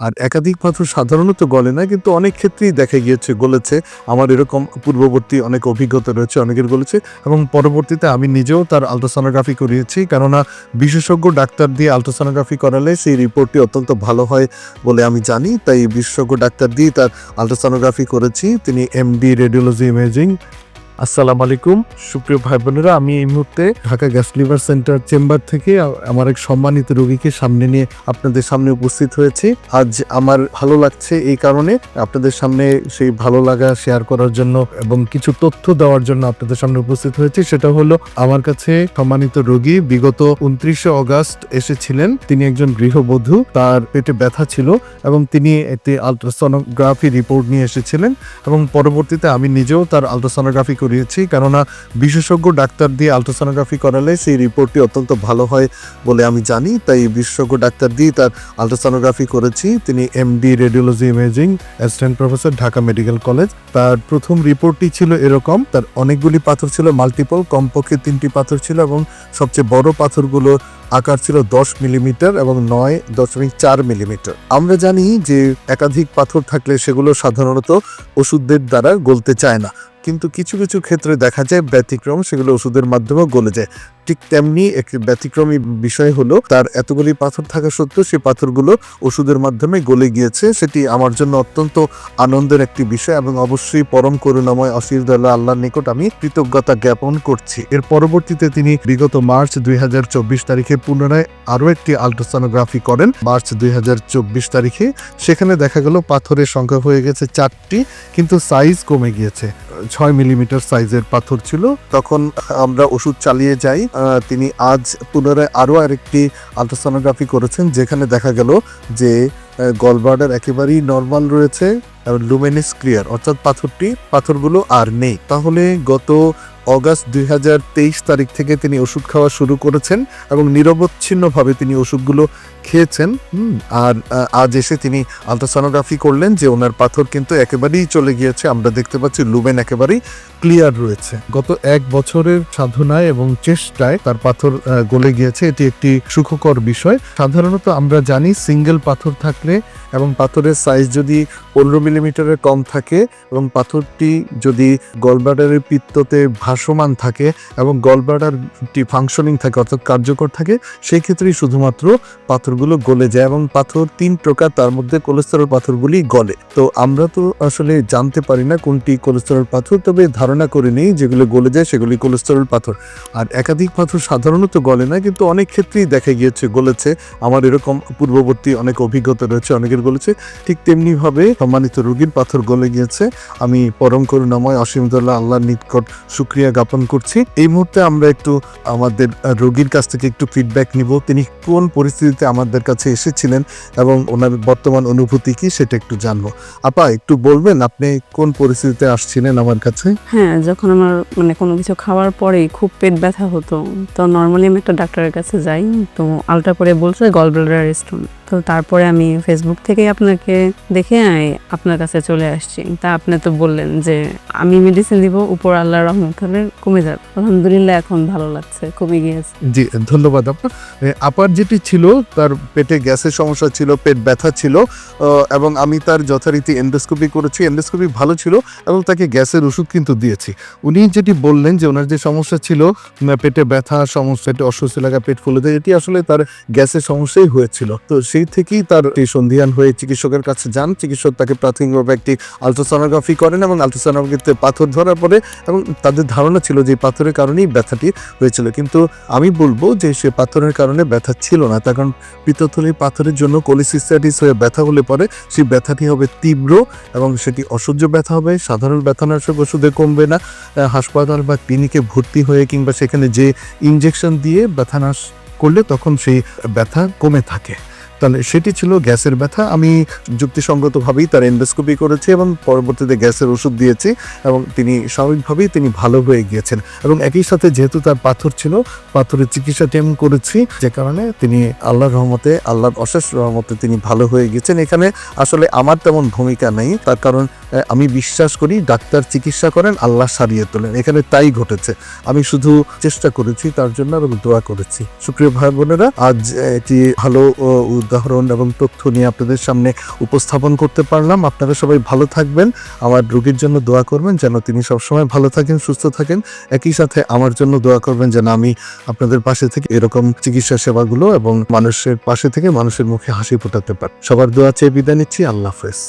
আর একাধিক পাথর সাধারণত গলে না, কিন্তু অনেক ক্ষেত্রেই দেখা গিয়েছে গলেছে। আমার এরকম পূর্ববর্তী অনেক অভিজ্ঞতা রয়েছে, অনেকের গলেছে এবং পরবর্তীতে আমি নিজেও তার আলট্রাসোনোগ্রাফি করিয়েছি। কেননা বিশেষজ্ঞ ডাক্তার দিয়ে আলট্রাসোনোগ্রাফি করালে সেই রিপোর্টটি অত্যন্ত ভালো হয় বলে আমি জানি, তাই বিশেষজ্ঞ ডাক্তার দিয়ে তার আলট্রাসোনোগ্রাফি করেছি। তিনি এমডি রেডিওলজি ইমেজিং আসসালামু আলাইকুম। সুপ্রিয় ভাই বোনেরা আমি এই মুহূর্তে Dhaka gas liver centre chamber থেকে আমার এক সম্মানিত রোগীকে সামনে নিয়ে আপনাদের সামনে উপস্থিত হয়েছি। আজ আমার ভালো লাগছে এই কারণে আপনাদের সামনে সেই ভালো লাগা শেয়ার করার জন্য এবং কিছু তথ্য দেওয়ার জন্য আপনাদের সামনে উপস্থিত হয়েছি। সেটা হলো, আমার কাছে সম্মানিত রোগী বিগত উনত্রিশে অগাস্ট এসেছিলেন। তিনি একজন গৃহবধূ, তার পেটে ব্যথা ছিল এবং তিনি একটি আলট্রাসোনোগ্রাফি রিপোর্ট নিয়ে এসেছিলেন এবং পরবর্তীতে আমি নিজেও তার আলট্রাসোনোগ্রাফি করিয়েছি। কেননা বিশেষজ্ঞ ডাক্তার দিয়ে আলট্রাসোনোগ্রাফি করালে সেই রিপোর্টটি অত্যন্ত ভালো হয় বলে আমি জানি, তাই বিশেষজ্ঞ ডাক্তার দিয়ে তার আলট্রাসোনোগ্রাফি করেছি। তিনি MD radiology imaging assistant professor Dhaka medical college তার প্রথম রিপোর্টটি ছিল এরকম, তার অনেকগুলি পাথর ছিল মাল্টিপল কমপক্ষে তিনটি পাথর ছিল এবং সবচেয়ে বড় পাথরগুলো আকার ছিল দশ মিলিমিটার এবং নয় দশমিক চার মিলিমিটার। আমরা জানি যে একাধিক পাথর থাকলে সেগুলো সাধারণত ওষুধের দ্বারা গলতে চায় না। কিন্তু কিছু কিছু ক্ষেত্রে দেখা যায় ব্যতিক্রম, সেগুলো ওষুধের মাধ্যমেও গলে যায়। ঠিক তেমনি একটি ব্যতিক্রমী বিষয় হলো, তার এতগুলি পাথর থাকা সত্ত্বেও সেই পাথরগুলো ওষুধের মাধ্যমে গলে গিয়েছে। সেটি আমার জন্য অত্যন্ত আনন্দের একটি বিষয় এবং অবশ্যই পরম করুণাময় অসির অসিরদুল্লাহ আল্লাহর নিকট আমি কৃতজ্ঞতা জ্ঞাপন করছি। এর পরবর্তীতে তিনি বিগত মার্চ দু হাজার চব্বিশ তারিখে পুনরায় আরও একটি আলট্রাসোনোগ্রাফি করেন। মার্চ দুই হাজার চব্বিশ তারিখে সেখানে দেখা গেল পাথরের সংখ্যা হয়ে গেছে চারটি, কিন্তু সাইজ কমে গিয়েছে। ছয় মিলিমিটার সাইজের পাথর ছিল। তখন আমরা ওষুধ চালিয়ে যাই। তিনি আজ পুনরায় আরও আরেকটি আলট্রাসোনোগ্রাফি করেছেন, যেখানে দেখা গেল যে গলব্লাডার একেবারেই নর্মাল রয়েছে লুমেনিস ক্লিয়ার, অর্থাৎ পাথরটি, পাথরগুলো আর নেই। তাহলে গত অগাস্ট দুই হাজার তেইশ তারিখ থেকে তিনি ওষুধ খাওয়া শুরু করেছেন এবং নিরবচ্ছিন্নভাবে তিনি ওষুধগুলো খেয়েছেন। আর আজ এসে তিনি আলট্রাসোনোগ্রাফি করলেন যে ওনার পাথর কিন্তু একেবারেই চলে গিয়েছে। আমরা দেখতে পাচ্ছি লুমেন একেবারেই ক্লিয়ার রয়েছে। গত এক বছরের সাধনায় এবং চেষ্টায় তার পাথর গলে গিয়েছে। এটি একটি সুখকর বিষয়। সাধারণত আমরা জানি সিঙ্গেল পাথর থাকলে এবং পাথরের সাইজ যদি পনেরো মিলিমিটারের কম থাকে এবং পাথরটি যদি গলব্লাডারের পিত্ততে ভাসমান থাকে এবং গলব্লাডারটি ফাংশনিং থাকে, অর্থাৎ কার্যকর থাকে, সেই ক্ষেত্রেই শুধুমাত্র পাথরগুলো গলে যায় এবং পাথর তিন প্রকার, তার মধ্যে কোলেস্টেরল পাথরগুলি গলে। তো আমরা তো আসলে জানতে পারি না কোনটি কোলেস্টেরল পাথর, তবে ধারণা করে নেই যেগুলো গলে যায় সেগুলি কোলেস্টেরল পাথর। আর একাধিক পাথর সাধারণত গলে না, কিন্তু অনেক ক্ষেত্রেই দেখা গিয়েছে, গলেছে। আমার এরকম পূর্ববর্তী অনেক অভিজ্ঞতা রয়েছে, অনেকের গলেছে। ঠিক তেমনিভাবে সম্মানিত রোগীর পাথর গলে গিয়েছে। আমি পরম করুণাময় অসীমদুল্লাহ আল্লাহর নিকট সুক্রিয়া জ্ঞাপন করছি। এই মুহূর্তে আমরা একটু আমাদের রোগীর কাছ থেকে একটু ফিডব্যাক নিব। তিনি কোন পরিস্থিতিতে আমাদের কাছে এসেছিলেন এবং ওনার বর্তমান অনুভূতি কি সেটা একটু জানব। আপা, একটু বলবেন আপনি কোন পরিস্থিতিতে আসছিলেন আমার কাছে? হ্যাঁ যখন আমার মানে কোনো কিছু খাওয়ার পরেই খুব পেট ব্যথা হতো, তো নর্মালি আমি একটা ডাক্তারের কাছে যাই, তো আলট্রা করে বলছে গল ব্লাডার স্টোন তো তারপরে আমি ফেসবুক থেকে আপনাকে দেখে আপনার কাছে চলে আসছি। তা আপনি তো বললেন যে আমি মেডিসিন দিব উপর আল্লাহ রহমত হলে কমে যাবে। আলহামদুলিল্লাহ এখন ভালো লাগছে কমে গিয়েছে। জি ধন্যবাদ আপা এ, আপার যেটি ছিল তার পেটে গ্যাসের সমস্যা ছিল পেট ব্যথা ছিল এবং আমি তার যথারীতি এন্ডোস্কোপি করেছি এন্ডোস্কোপি ভালো ছিল এবং তাকে গ্যাসের ওষুধ কিন্তু দিয়েছি। উনি যেটি বললেন যে ওনার যে সমস্যা ছিল পেটে ব্যথা সমস্যা পেটে অস্বস্তি লাগা পেট ফুলে দেয় এটি আসলে তার গ্যাসের সমস্যাই হয়েছিল। তো সেই থেকেই তার সন্ধিহান হয়ে চিকিৎসকের কাছে যান। চিকিৎসক তাকে প্রাথমিকভাবে একটি আলট্রাসোনোগ্রাফি করেন এবং আলট্রাসোনোগ্রাফিতে পাথর ধরার পরে এবং তাদের ধারণা ছিল যে পাথরের কারণেই ব্যথাটি হয়েছিল। কিন্তু আমি বলব যে সে পাথরের কারণে ব্যথা ছিল না। তার কারণ পিত্তথলি পাথরের জন্য কোলিসিস্টাইটিস হয়ে ব্যথা হলে পরে সেই ব্যথাটি হবে তীব্র এবং সেটি অসহ্য ব্যথা হবে। সাধারণ ব্যথানাশক ওষুধে কমবে না। হাসপাতাল বা ক্লিনিকে ভর্তি হয়ে কিংবা সেখানে যে ইনজেকশন দিয়ে ব্যথানাশ করলে তখন সেই ব্যথা কমে থাকে। তাহলে সেটি ছিল গ্যাসের ব্যথা। আমি যুক্তিসঙ্গতভাবেই তার এন্ডোস্কোপি করেছি এবং পরবর্তীতে গ্যাসের ওষুধ দিয়েছি এবং তিনি স্বাভাবিকভাবেই তিনি ভালো হয়ে গিয়েছেন। এবং একই সাথে যেহেতু তার পাথর ছিল, পাথরের চিকিৎসা টেম করেছি, যে কারণে তিনি আল্লাহর রহমতে, আল্লাহর অশেষ রহমতে তিনি ভালো হয়ে গেছেন এখানে আসলে আমার তেমন ভূমিকা নেই, তার কারণ আমি বিশ্বাস করি ডাক্তার চিকিৎসা করেন, আল্লাহ সারিয়ে তোলেন। এখানে তাই ঘটেছে। আমি শুধু চেষ্টা করেছি তার জন্য এবং দোয়া করেছি। সুপ্রিয় ভাই বোনেরা আজ একটি ভালো উদাহরণ এবং তথ্য নিয়ে আপনাদের সামনে উপস্থাপন করতে পারলাম। আপনারা সবাই ভালো থাকবেন। আমার রোগীর জন্য দোয়া করবেন যেন তিনি সবসময় ভালো থাকেন, সুস্থ থাকেন। একই সাথে আমার জন্য দোয়া করবেন যেন আমি আপনাদের পাশে থেকে এরকম চিকিৎসা সেবাগুলো এবং মানুষের পাশে থেকে মানুষের মুখে হাসি ফোটাতে পারি। সবার দোয়া চেয়ে বিদায় নিচ্ছি। আল্লাহ হাফেজ।